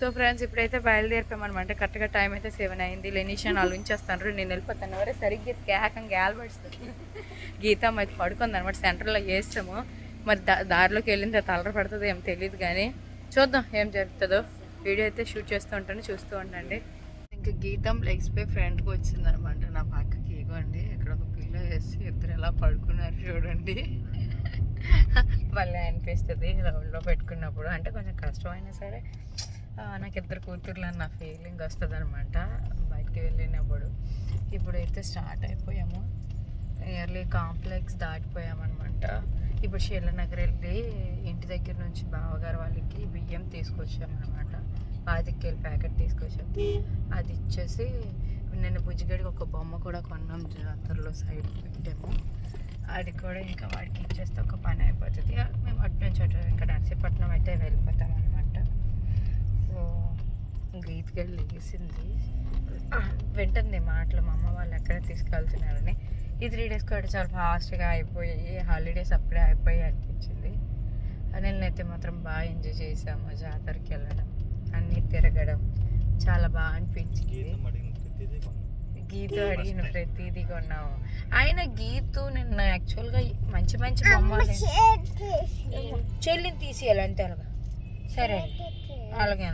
So friends ఇప్పుడైతే బయలుదేరిపోయామన్నమాట. కరెక్ట్గా time అయితే సెవెన్ అయింది. లెనిషా నాలుగు నుంచి వస్తాను. నేను వెళ్ళిపోతాను ఎవరే సరిగ్గా కేకంగా గ్యాల్బడుస్తుంది గీత అయితే పడుకుంది అనమాట సెంటర్లో వేస్తాము మరి దా దారిలోకి వెళ్ళిన తర్వాత అలర ఏం తెలియదు కానీ చూద్దాం ఏం జరుగుతుందో. వీడియో అయితే షూట్ చేస్తూ ఉంటాను. చూస్తూ ఉండండి. ఇంకా గీతం లెగ్స్ పై ఫ్రంట్కి వచ్చింది అనమాట నా పక్కకి. ఇగోండి ఇక్కడ ఒక పిల్ల వేసి ఇద్దరు ఎలా పడుకున్నారు చూడండి. మళ్ళీ అనిపిస్తుంది. రౌండ్లో పెట్టుకున్నప్పుడు. అంటే కొంచెం కష్టమైనా సరే నాకు ఇద్దరు కూతుర్లు అన్న ఫీలింగ్ వస్తుంది అనమాట బయటికి వెళ్ళినప్పుడు. ఇప్పుడైతే స్టార్ట్ అయిపోయాము. నియర్లీ కాంప్లెక్స్ దాటిపోయామన్నమాట. ఇప్పుడు శీలనగర్ వెళ్ళి ఇంటి దగ్గర నుంచి బావగారు వాళ్ళకి బియ్యం తీసుకొచ్చామన్నమాట. పాతికేలు ప్యాకెట్ తీసుకొచ్చాం. అది ఇచ్చేసి నేను బుజ్జిగడికి ఒక బొమ్మ కూడా కొన్నాం జాతరలో సైడ్ పెట్టాము. అది కూడా ఇంకా వాడికి ఇచ్చేస్తే ఒక పని అయిపోతుంది. మేము అటు నుంచి అటు ఇంకా నర్సీపట్నం అయితే వెళ్ళిపోతాం సో గీతకెళ్ళి లేచింది. ఆ, వింటుంది మాటలు మా అమ్మ వాళ్ళు ఎక్కడ తీసుకెళ్తున్నారని. ఈ త్రీ డేస్ కూడా చాలా ఫాస్ట్గా అయిపోయి హాలిడేస్ అప్పుడే అయిపోయి అనిపించింది. అనిల్ని అయితే మాత్రం బాగా ఎంజాయ్ చేసాము జాతరకి వెళ్ళడం. అన్నీ తిరగడం. చాలా బాగా అనిపించింది. గీత అడిగిన ప్రతిదీ కొన్నాము. ఆయన గీతు నిన్న యాక్చువల్గా మంచి మంచి బొమ్మలు చెల్లిని తీసేయాలంటే అలాగా సరే. అలాగే అలాగే.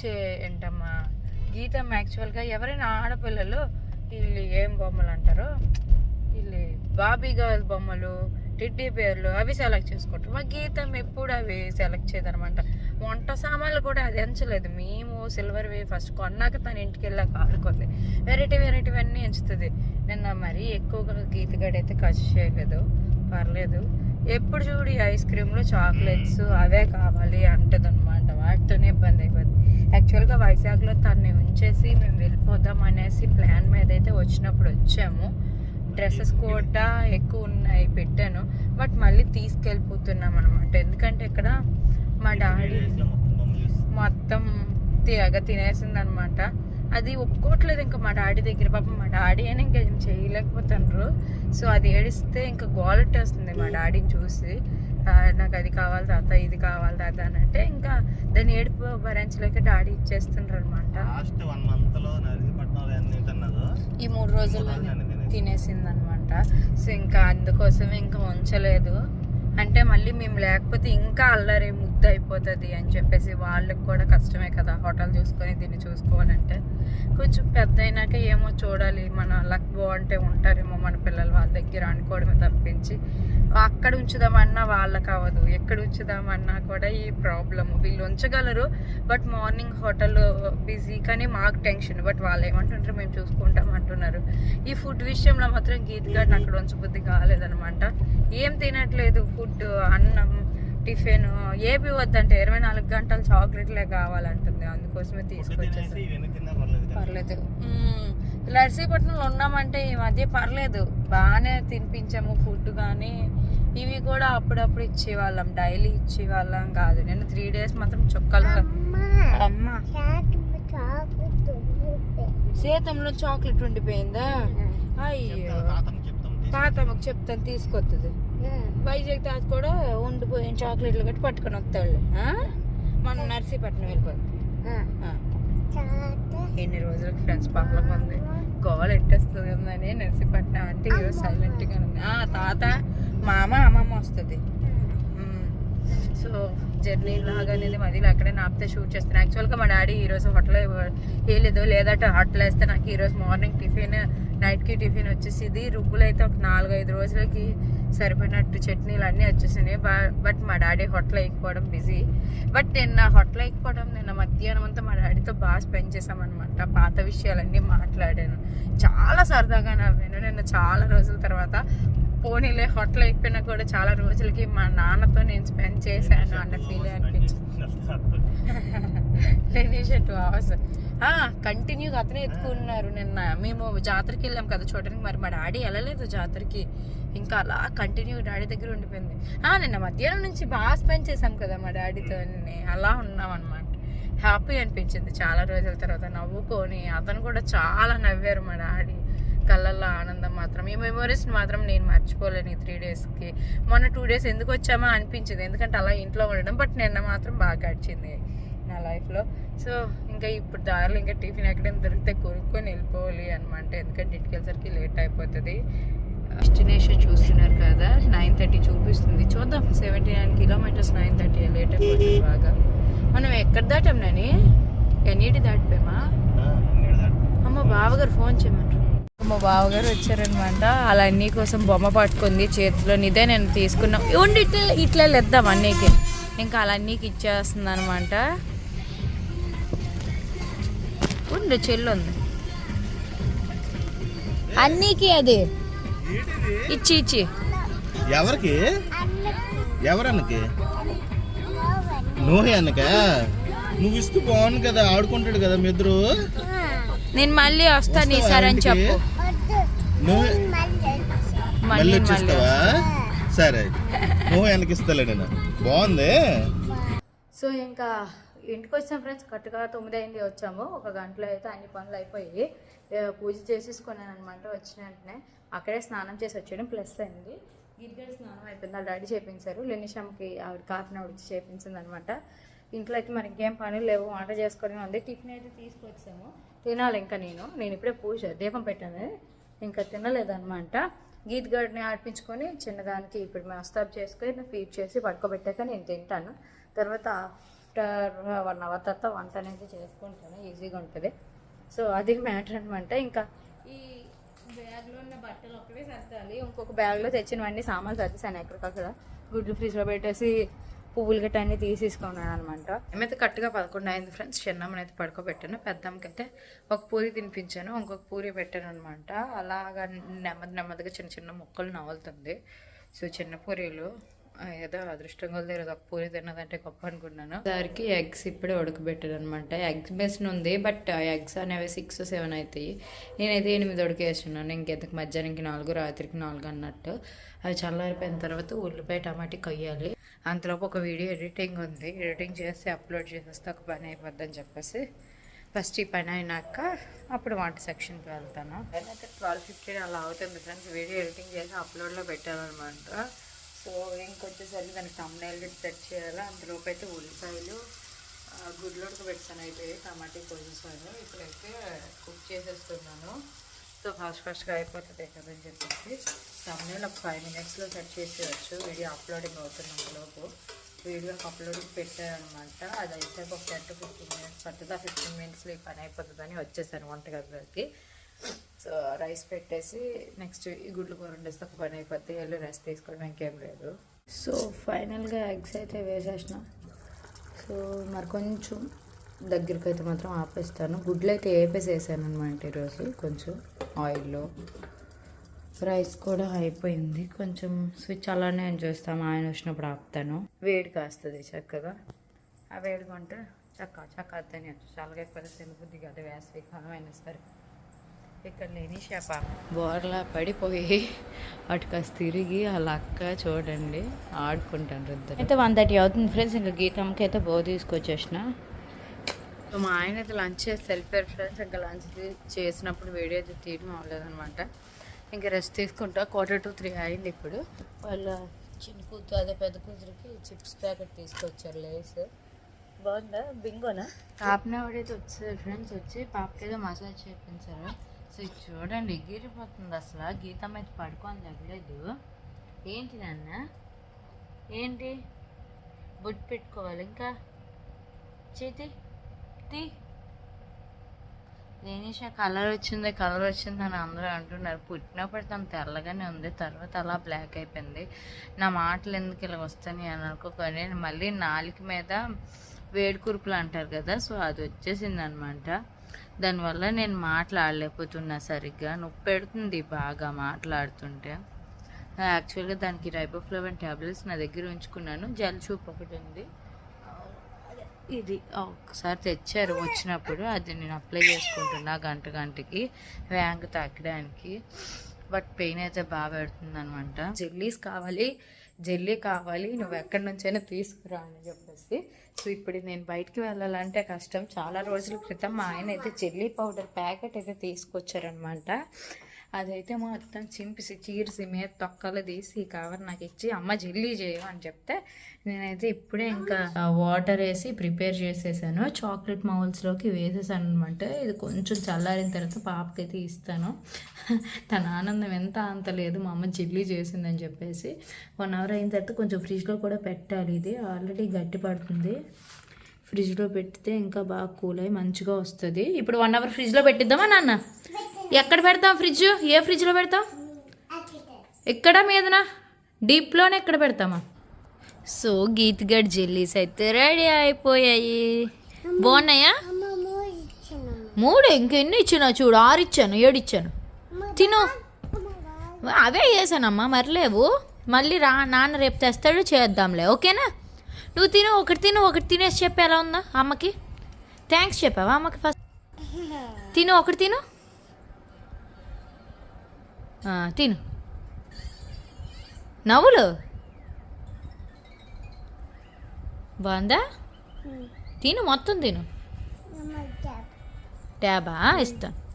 చే ఏంటమ్మా? గీతం యాక్చువల్గా ఎవరైనా ఆడపిల్లలు వీళ్ళు ఏం బొమ్మలు అంటారు వీళ్ళు బాబీ గర్ల్ బొమ్మలు టిడ్డీ పేర్లు అవి సెలెక్ట్ చేసుకుంటారు. మా గీతం ఎప్పుడు అవి సెలెక్ట్ చేయదనమాట వంట సామాన్లు కూడా అది ఎంచలేదు. మేము సిల్వర్వి ఫస్ట్ కొన్నాక తన ఇంటికి వెళ్ళాక ఆడుకుంది. వెరైటీ వెరైటీ అన్నీ ఎంచుతుంది. నిన్న మరీ ఎక్కువగా గీతగాడు అయితే ఖర్చు చేయలేదు. పర్లేదు. ఎప్పుడు చూడు ఐస్ క్రీమ్లు చాక్లెట్స్ అవే కావాలి అంటది అనమాట వాటితోనే ఇబ్బంది అయిపోతుంది యాక్చువల్గా వైజాగ్లో తన్ని ఉంచేసి మేము వెళ్ళిపోదాం అనేసి ప్లాన్ మీద అయితే వచ్చినప్పుడు వచ్చాము. డ్రెస్సెస్ కూడా ఎక్కువ ఉన్నాయి పెట్టాను. బట్ మళ్ళీ తీసుకెళ్ళిపోతున్నాం అనమాట ఎందుకంటే ఇక్కడ మా డాడీ మొత్తం తిరగ తినేసింది అనమాట అది ఒప్పుకోవట్లేదు ఇంకా మా డాడీ దగ్గర. పాపం మా డాడీ అని ఇంకా ఏం చేయలేకపోతున్నారు సో అది ఏడిస్తే ఇంకా గోలెట్టేస్తుంది మా డాడీని చూసి. నాకు అది కావాలి తాత ఇది కావాలి తాత అని అంటే ఇంకా దాన్ని ఏడుపు భరించలేక డాడీ ఇచ్చేస్తుండ్రు అనమాట లాస్ట్ వన్ మంత్లో ఈ మూడు రోజుల్లో రోజులు తినేసి. తినేసింది. అనమాట సో ఇంకా అందుకోసమే ఇంకా ఉంచలేదు. అంటే మళ్ళీ మేము లేకపోతే ఇంకా అల్లరి ముద్ద అయిపోతుంది అని చెప్పేసి వాళ్ళకి కూడా కష్టమే కదా హోటల్ చూసుకొని దీన్ని చూసుకోవాలంటే కొంచెం పెద్ద అయినాక ఏమో చూడాలి మన లక్ బాగుంటే ఉంటారేమో మన పిల్లలు వాళ్ళ దగ్గర అనుకోవడమే తప్పించి. అక్కడ ఉంచుదామన్నా వాళ్ళకి అవ్వదు ఎక్కడ ఉంచుదామన్నా కూడా ఈ ప్రాబ్లమ్ వీళ్ళు ఉంచగలరు బట్ మార్నింగ్ హోటల్ బిజీ కానీ మాకు టెన్షన్ బట్ వాళ్ళు ఏమంటుంటారు మేము చూసుకుంటాం అంటున్నారు. ఈ ఫుడ్ విషయంలో మాత్రం గీత్ గారిని అక్కడ ఉంచబుద్ధి కాలేదనమాట ఏం తినట్లేదు ఫుడ్ అన్నం టిఫిన్ ఏవి వద్దంటే ఇరవై నాలుగు గంటలు చాక్లెట్లే కావాలంటుంది. అందుకోసమే ఫుడ్ తీసుకొచ్చేసి పర్లేదు. నర్సీపట్నంలో ఉన్నామంటే ఈ మధ్య పర్లేదు. బాగానే తినిపించాము ఫుడ్ కానీ. ఇవి కూడా అప్పుడప్పుడు ఇచ్చేవాళ్ళం. డైలీ ఇచ్చేవాళ్ళం కాదు. నేను త్రీ డేస్ మాత్రం చుక్కలు అమ్మ సీతంలో చాక్లెట్ ఉండిపోయిందా. అయ్యో. తాతమ్మకు చెప్తాను తీసుకొస్తుంది వైజాగ్ తాత కూడా ఉండిపోయిన చాక్లెట్లు కట్టి పట్టుకొని వస్తాడు. మనం నర్సీపట్నం వెళ్ళిపోతాం ఆ. ఎన్ని రోజులకు ఫ్రెండ్స్ పక్కన ఉంది గోల్ ఎట్టేస్తుంది ఉందని నర్సీపట్నం అంటే ఈరోజు సైలెంట్గా ఉంది. ఆ, తాత మామ అమ్మమ్మ వస్తుంది. సో జర్నీ లాగా అనేది మధ్యలో అక్కడే నాపితే షూట్ చేస్తాను. యాక్చువల్గా మా డాడీ ఈరోజు హోటల్ వేయలేదు లేదంటే హోటల్ వేస్తే నాకు ఈరోజు మార్నింగ్ టిఫిన్ నైట్కి టిఫిన్ వచ్చేసింది. రుబ్బులు అయితే ఒక నాలుగు ఐదు రోజులకి సరిపోయినట్టు చట్నీలు అన్నీ వచ్చేసినాయి. బట్ మా డాడీ హోటల్ వేయకపోవడం బిజీ బట్ నిన్న హోటల్ వేయకపోవడం నిన్న మధ్యాహ్నం అంతా మా డాడీతో బాగా స్పెండ్ చేసామన్నమాట పాత విషయాలన్నీ మాట్లాడాను. చాలా సరదాగా నవ్వాను నిన్న చాలా రోజుల తర్వాత పోనీలే హోటల్ అయిపోయినా కూడా చాలా రోజులకి మా నాన్నతో నేను స్పెండ్ చేశాను అన్న ఫీల్ అనిపించింది. టూ అవర్స్ కంటిన్యూగా అతనే ఎత్తుకున్నారు నిన్న. మేము జాతరకి వెళ్ళాం కదా చూడడానికి మరి మా డాడీ వెళ్ళలేదు జాతరకి. ఇంకా అలా కంటిన్యూ డాడీ దగ్గర ఉండిపోయింది. ఆ, నిన్న మధ్యాహ్నం నుంచి బాగా స్పెండ్ చేసాం కదా మా డాడీతో అలా ఉన్నాం అనమాట హ్యాపీ అనిపించింది. చాలా రోజుల తర్వాత నవ్వుకొని అతను కూడా చాలా నవ్వారు మా డాడీ. ఆనందం మాత్రం ఈ మెమొరీస్ మాత్రం నేను మర్చిపోలేను ఈ త్రీ డేస్కి మొన్న టూ డేస్ ఎందుకు వచ్చామా అనిపించింది. ఎందుకంటే అలా ఇంట్లో ఉండడం బట్ నిన్న మాత్రం బాగా గడిచింది నా లైఫ్లో సో ఇంకా ఇప్పుడు దారిలో ఇంకా టిఫిన్ ఎక్కడైనా దొరికితే కొనుక్కొని వెళ్ళిపోవాలి అనమాట ఎందుకంటే ఇంటికి వెళ్ళేసరికి లేట్ అయిపోతుంది. డెస్టినేషన్ చూస్తున్నారు కదా నైన్ థర్టీ చూపిస్తుంది. చూద్దాం seventy nine kilometres nine thirty late అయిపోతుంది బాగా. మనం ఎక్కడ దాటాం నని? ఎన్నిటి దాటిపోయామా? అమ్మ బావగారు ఫోన్ చేయమంటారు మా బావగారు వచ్చారనమాట. అలా అన్నీ కోసం బొమ్మ పట్టుకుంది చేతిలో ఇదే నేను తీసుకున్నాం. ఉండి ఇట్లా ఇట్లా లేద్దాం అన్నీకి. ఇంకా అలా అన్నీకి ఇచ్చేస్తుంది అనమాట ఉండు చెల్లు ఉంది. అన్నీకి అది. ఇచ్చి ఇచ్చి. ఎవరికి? ఎవరన్నకి? నువ్వు అన్నక? నువ్వు ఇస్తూ బాగుంది కదా ఆడుకుంటాడు కదా మీ ఇద్దరు. నేను మళ్ళీ వస్తాను ఈసారి అని చెప్పు. మళ్ళీ వచ్చేస్తావా సరే. నువ్వు నేను. బాగుంది? సో ఇంకా ఇంటికి వచ్చిన ఫ్రెండ్స్ కరెక్ట్గా తొమ్మిది అయింది వచ్చాము. ఒక గంటలో అయితే అన్ని పనులు అయిపోయి పూజ చేసేసుకున్నాను అనమాట వచ్చిన వెంటనే. అక్కడే స్నానం చేసి వచ్చాను ప్లస్ అయింది. గిరిగడి స్నానం అయిపోయింది. వాళ్ళ డాడీ చేపించారు. లెనిషామ్కి ఆవిడ కాఫీని ఆవిడ చేపించింది అనమాట ఇంట్లో అయితే మరి ఇంకేం పనులు లేవు వంట చేసుకొని ఉంది. టిఫిన్ అయితే తీసుకొచ్చాము. తినాలి ఇంకా నేను. నేను ఇప్పుడే పూజ దీపం పెట్టాను. ఇంకా తినలేదన్నమాట. గీత్ గడిని ఆడిపించుకొని చిన్నదానికి ఇప్పుడు మస్తాబ్ చేసుకొని ఫీడ్ చేసి పడుకోబెట్టాక నేను తింటాను. తర్వాత ఆఫ్టర్ వన్ అవర్ తర్వాత వంట అనేది చేసుకుంటాను. ఈజీగా ఉంటుంది. సో అది మ్యాటర్ అనమాట ఇంకా ఈ బ్యాగ్లో ఉన్న బట్టలు ఒకటే సర్దాలి. ఇంకొక బ్యాగ్లో తెచ్చినవన్నీ సామాన్లు సర్దేశాను ఎక్కడికక్కడ. గుడ్లు ఫ్రిడ్జ్లో పెట్టేసి పువ్వులు గట్ట అన్ని తీసేసుకున్నాను అనమాట ఏమైతే కరెక్ట్గా పదకొండు అయింది ఫ్రెండ్స్. చిన్నమ్మని అయితే పడుకోబెట్టాను. పెద్దమ్మకి అయితే ఒక పూరి తినిపించాను ఇంకొక పూరి పెట్టాను అనమాట అలాగా నెమ్మది నెమ్మదిగా చిన్న చిన్న ముక్కలు నవ్వులుతుంది. సో చిన్న పూరీలు ఏదో అదృష్టం కొద్ది ఈరోజు ఒక పూరి తిన్నదంటే గొప్ప అనుకున్నాను. దానికి ఎగ్స్ ఇప్పుడే ఉడకబెట్టాను అనమాట ఎగ్స్ బేస్డ్ ఉంది బట్ ఎగ్స్ అనేవి సిక్స్ సెవెన్ అవుతాయి నేనైతే ఎనిమిది ఉడకేస్తున్నాను ఇంకెందుకు? మధ్యాహ్నంకి నాలుగు రాత్రికి నాలుగు అన్నట్టు. అవి చల్లారిపోయిన తర్వాత ఉల్లిపాయ టమాటా కొయ్యాలి. అంతలోపు ఒక వీడియో ఎడిటింగ్ ఉంది. ఎడిటింగ్ చేసి అప్లోడ్ చేసేస్తే ఒక పని అయిపోద్దని చెప్పేసి. ఫస్ట్ ఈ పని అయినాక అప్పుడు వంట సెక్షన్కి వెళ్తాను. అయితే ట్వెల్వ్ ఫిఫ్టీన్ అలా అవుతుంది ఫ్రెండ్స్. వీడియో ఎడిటింగ్ చేసి అప్లోడ్లో పెట్టాలన్నమాట సో ఇంకొచ్చేసరికి దానికి తమ్ముళ్ళు సెట్ చేయాలి? అంతలోపు అయితే ఉల్లిపాయలు గుడ్లోకి పెట్టాను అయితే టమాటీ కోసేసాను ఇప్పుడైతే కుక్ చేసేస్తున్నాను. సో ఫాస్ట్ ఫాస్ట్గా అయిపోతుంది కదని చెప్పేసి తమ్ముళ్ళు ఒక ఫైవ్ మినిట్స్లో సెట్ చేసేయచ్చు. వీడియో అప్లోడింగ్ అవుతుంది లోపు వీడియో అప్లోడింగ్ పెట్టారనమాట. అది అయితే ఒక టెన్ టు ఫిఫ్టీన్ మినిట్స్ పడుతుంది. ఆ ఫిఫ్టీన్ మినిట్స్లో ఈ పని అయిపోతుందని వచ్చేసాను వంటగదిలోకి. సో రైస్ పెట్టేసి నెక్స్ట్ ఈ గుడ్లు కూర వండేస్తే ఒక పని అయిపోతే వెళ్ళి రైస్ తీసుకోవడం ఇంకేం లేదు. సో ఫైనల్గా ఎగ్స్ అయితే వేసేసిన. సో మరి కొంచెం దగ్గరికి అయితే మాత్రం ఆపేస్తాను. గుడ్లు అయితే వేపేసేసాను అనమాట ఈరోజు కొంచెం ఆయిల్లో. రైస్ కూడా అయిపోయింది. కొంచెం స్విచ్ అలానే నేను చూస్తాము ఆయన వచ్చినప్పుడు ఆపుతాను. వేడి కాస్తుంది చక్కగా. ఆ వేడి కొంటే చక్క చక్క అద్దని చాలా ఎక్కువ తినబుద్ధి కదా. వేసవి కాలం అయినా సరే. ఇక్కడ లేని చేప బోర్లా పడిపోయి అటు కాస్త తిరిగి అలా అక్క చూడండి ఆడుకుంటాను ఇద్దరు అయితే వన్ థర్టీ అవుతుంది ఫ్రెండ్స్ ఇంకా గీతమ్మకి అయితే బో తీసుకొచ్చేసిన. సో మా ఆయన అయితే లంచ్ చేసి వెళ్ళిపోయారు ఫ్రెండ్స్ ఇంకా లంచ్ చేసినప్పుడు వీడియో అయితే తీయడం అవ్వలేదన్నమాట. ఇంకా రెస్ట్ తీసుకుంటా క్వార్టర్ టు త్రీ అయింది ఇప్పుడు. వాళ్ళ చిన్న కూతురు అదే పెద్ద కూతురికి చిప్స్ ప్యాకెట్ తీసుకొచ్చారు లేస్. బాగుందా? బింగోనా? పాపన వాడైతే వచ్చారు ఫ్రెండ్స్ వచ్చి పాపకి ఏదో మసాజ్ చేయించారు సో ఇది చూడండి ఎగిరిపోతుంది అసలు. గీతం అయితే పడుకొని తగ్గలేదు ఏంటి నాన్న? ఏంటి? బొట్టు పెట్టుకోవాలి ఇంకా? చేతి తీ లేనిషా కలర్ వచ్చింది కలర్ వచ్చింది అని అందరూ అంటున్నారు. పుట్టినప్పుడు తను తెల్లగానే ఉంది తర్వాత అలా బ్లాక్ అయిపోయింది. నా మాటలు ఎందుకు ఇలా వస్తాయి అని అనుకోకొని మళ్ళీ నాలుక మీద వేడి కురుపులు అంటారు కదా సో అది వచ్చేసింది అనమాట దానివల్ల నేను మాట్లాడలేకపోతున్నా సరిగ్గా. నొప్పి పెడుతుంది బాగా మాట్లాడుతుంటే. యాక్చువల్గా దానికి రైబోఫ్లవన్ ట్యాబ్లెట్స్ నా దగ్గర ఉంచుకున్నాను. జల్ చూపు ఒకటి ఉంది. ఇది ఒకసారి తెచ్చారు. వచ్చినప్పుడు అది నేను అప్లై చేసుకుంటున్నా గంట గంటకి. వ్యాంగ్ తాకడానికి. బట్ పెయిన్ అయితే బాగా పెడుతుంది అనమాట జెల్లీస్ కావాలి. జెల్లీ కావాలి నువ్వు ఎక్కడి నుంచైనా తీసుకురా అని చెప్పేసి. సో ఇప్పుడు నేను బయటికి వెళ్ళాలంటే కష్టం. చాలా రోజుల క్రితం మా ఆయన అయితే జెల్లీ పౌడర్ ప్యాకెట్ అయితే తీసుకొచ్చారనమాట అదైతే మొత్తం చింపిసి చీరిసి మీద తొక్కలు తీసి ఈ కవర్ నాకు ఇచ్చి అమ్మ జెల్లీ చేయ అని చెప్తే నేనైతే ఇప్పుడే ఇంకా వాటర్ వేసి ప్రిపేర్ చేసేసాను. చాక్లెట్ మౌల్స్లోకి వేసేసాను అనమాట ఇది కొంచెం చల్లారిన తర్వాత పాపకైతే ఇస్తాను. తన ఆనందం ఎంత అంత లేదు. మా అమ్మ జెల్లీ చేసిందని చెప్పేసి వన్ అవర్ అయిన తర్వాత కొంచెం ఫ్రిడ్జ్లో కూడా పెట్టాలి ఇది. ఆల్రెడీ గట్టి పడుతుంది. ఫ్రిడ్జ్లో పెడితే ఇంకా బాగా కూల్ అయ్యి మంచిగా వస్తుంది. ఇప్పుడు వన్ అవర్ ఫ్రిడ్జ్లో పెట్టిద్దామా నాన్న? ఎక్కడ పెడతాం ఫ్రిడ్జ్? ఏ ఫ్రిడ్జ్లో పెడతాం ఎక్కడ మీదనా? డీప్లోనే ఎక్కడ పెడతామా? సో గీత్ గడ్ జెల్లీస్ అయితే రెడీ అయిపోయాయి. బాగున్నాయా? మూడు ఇంకెన్ని ఇచ్చినా చూడు ఆరు ఇచ్చాను ఏడు ఇచ్చాను. తిను. అవే వేసానమ్మా మరలేవు. మళ్ళీ రా నాన్న రేపు తెస్తాడు చేద్దాంలే. ఓకేనా? నువ్వు తిను ఒకటి తిను ఒకటి తినేసి చెప్పి ఎలా ఉందా అమ్మకి? థ్యాంక్స్ చెప్పావా అమ్మకి ఫస్ట్ తిను ఒకటి తిను. తిను. నవ్వులు? బాగుందా? తిను మొత్తం తిను. ట్యాబా ఇస్తాను